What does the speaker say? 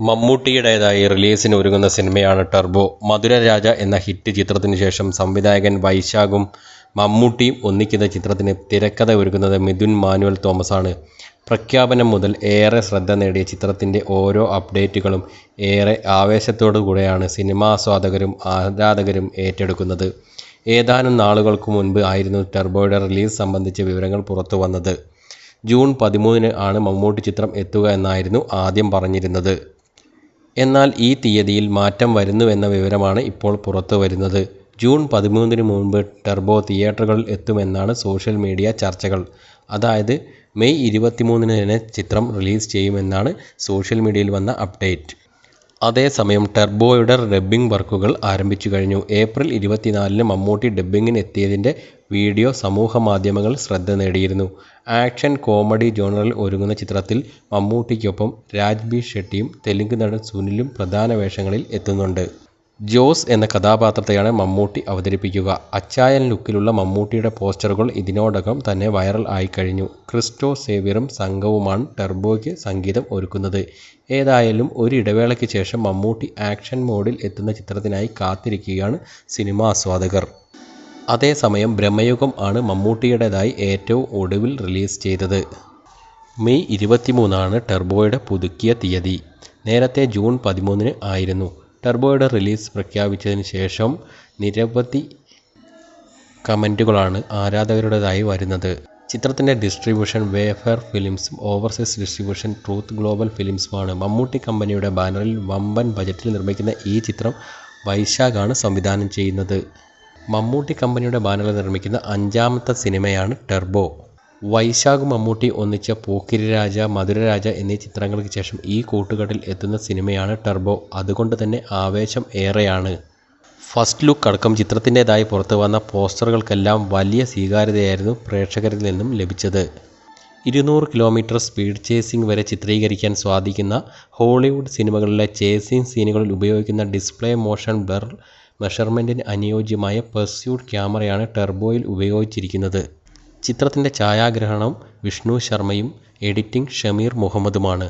മമ്മൂട്ടിയുടേതായി റിലീസിന് ഒരുങ്ങുന്ന സിനിമയാണ് ടർബോ. മധുരരാജ എന്ന ഹിറ്റ് ചിത്രത്തിന് ശേഷം സംവിധായകൻ വൈശാഖും മമ്മൂട്ടിയും ഒന്നിക്കുന്ന ചിത്രത്തിന് തിരക്കഥ ഒരുക്കുന്നത് മിഥുൻ മാനുവൽ തോമസാണ്. പ്രഖ്യാപനം മുതൽ ഏറെ ശ്രദ്ധ നേടിയ ചിത്രത്തിന്റെ ഓരോ അപ്ഡേറ്റുകളും ഏറെ ആവേശത്തോടു കൂടെയാണ് സിനിമാസ്വാദകരും ആരാധകരും ഏറ്റെടുക്കുന്നത്. ഏതാനും നാളുകൾക്ക് മുൻപ് ആയിരുന്നു ടർബോയുടെ റിലീസ് സംബന്ധിച്ച വിവരങ്ങൾ പുറത്തു വന്നത് ജൂൺ പതിമൂന്നിന് ആണ് മമ്മൂട്ടി ചിത്രം എത്തുക എന്നായിരുന്നു ആദ്യം പറഞ്ഞിരുന്നത്. എന്നാൽ ഈ തീയതിയിൽ മാറ്റം വരുന്നുവെന്ന വിവരമാണ് ഇപ്പോൾ പുറത്തു വരുന്നത് ജൂൺ പതിമൂന്നിന് മുൻപ് ടർബോ തിയേറ്ററുകളിൽ എത്തുമെന്നാണ് സോഷ്യൽ മീഡിയ ചർച്ചകൾ. അതായത് മെയ് ഇരുപത്തിമൂന്നിന് തന്നെ ചിത്രം റിലീസ് ചെയ്യുമെന്നാണ് സോഷ്യൽ മീഡിയയിൽ വന്ന അപ്ഡേറ്റ്. അതേസമയം ടർബോയുടെ ഡബ്ബിംഗ് വർക്കുകൾ ആരംഭിച്ചു കഴിഞ്ഞു ഏപ്രിൽ ഇരുപത്തിനാലിന് മമ്മൂട്ടി ഡബ്ബിങ്ങിന് എത്തിയതിന്റെ വീഡിയോ സമൂഹമാധ്യമങ്ങൾ ശ്രദ്ധ നേടിയിരുന്നു. ആക്ഷൻ കോമഡി ജോണറിൽ ഒരുങ്ങുന്ന ചിത്രത്തിൽ മമ്മൂട്ടിക്കൊപ്പം രാജ് ബി ഷെട്ടിയും തെലുങ്ക് നടൻ സുനിലും പ്രധാന വേഷങ്ങളിൽ എത്തുന്നുണ്ട്. ജോസ് എന്ന കഥാപാത്രത്തെയാണ് മമ്മൂട്ടി അവതരിപ്പിക്കുക. അച്ചായൻ ലുക്കിലുള്ള മമ്മൂട്ടിയുടെ പോസ്റ്ററുകൾ ഇതിനോടകം തന്നെ വൈറൽ ആയിക്കഴിഞ്ഞു. ക്രിസ്റ്റോ സേവ്യറും സംഘവുമാണ് ടെർബോയ്ക്ക് സംഗീതം ഒരുക്കുന്നത്. ഏതായാലും ഒരു ഇടവേളയ്ക്ക് ശേഷം മമ്മൂട്ടി ആക്ഷൻ മോഡിൽ എത്തുന്ന ചിത്രത്തിനായി കാത്തിരിക്കുകയാണ് സിനിമാ ആസ്വാദകർ അതേസമയം ബ്രഹ്മയുഗം ആണ് മമ്മൂട്ടിയുടേതായി ഏറ്റവും ഒടുവിൽ റിലീസ് ചെയ്തത്. മെയ് ഇരുപത്തിമൂന്നാണ് ടെർബോയുടെ പുതുക്കിയ തീയതി. നേരത്തെ ജൂൺ പതിമൂന്നിന് ആയിരുന്നു. ടർബോയുടെ റിലീസ് പ്രഖ്യാപിച്ചതിന് ശേഷം നിരവധി കമന്റുകളാണ് ആരാധകരുടേതായി വരുന്നത്. ചിത്രത്തിന്റെ ഡിസ്ട്രിബ്യൂഷൻ വേഫെയർ ഫിലിംസും ഓവർസീസ് ഡിസ്ട്രിബ്യൂഷൻ ട്രൂത്ത് ഗ്ലോബൽ ഫിലിംസുമാണ്. മമ്മൂട്ടി കമ്പനിയുടെ ബാനറിൽ വമ്പൻ ബജറ്റിൽ നിർമ്മിക്കുന്ന ഈ ചിത്രം വൈശാഖാണ് സംവിധാനം ചെയ്യുന്നത്. മമ്മൂട്ടി കമ്പനിയുടെ ബാനറിൽ നിർമ്മിക്കുന്ന അഞ്ചാമത്തെ സിനിമയാണ് ടർബോ. വൈശാഖും മമ്മൂട്ടി ഒന്നിച്ച പോക്കിരിരാജ, മധുരരാജ എന്നീ ചിത്രങ്ങൾക്ക് ശേഷം ഈ കൂട്ടുകെട്ടിൽ എത്തുന്ന സിനിമയാണ് ടർബോ. അതുകൊണ്ട് തന്നെ ആവേശം ഏറെയാണ്. ഫസ്റ്റ് ലുക്ക് അടക്കം ചിത്രത്തിന്റെതായി പുറത്തു വന്ന പോസ്റ്ററുകൾക്കെല്ലാം വലിയ സ്വീകാര്യതയായിരുന്നു പ്രേക്ഷകരിൽ നിന്നും ലഭിച്ചത്. ഇരുന്നൂറ് കിലോമീറ്റർ സ്പീഡ് ചേസിംഗ് വരെ ചിത്രീകരിക്കാൻ സാധിക്കുന്ന ഹോളിവുഡ് സിനിമകളിലെ ചേസിംഗ് സീനുകളിൽ ഉപയോഗിക്കുന്ന ഡിസ്പ്ലേ മോഷൻ ബ്ലർ മെഷർമെന്റിന് അനുയോജ്യമായ പെർസ്യൂഡ് ക്യാമറയാണ് ടെർബോയിൽ ഉപയോഗിച്ചിരിക്കുന്നത്. ചിത്രത്തിന്റെ ഛായാഗ്രഹണം വിഷ്ണു ശർമ്മയും എഡിറ്റിംഗ് ഷമീർ മുഹമ്മദുമാണ്.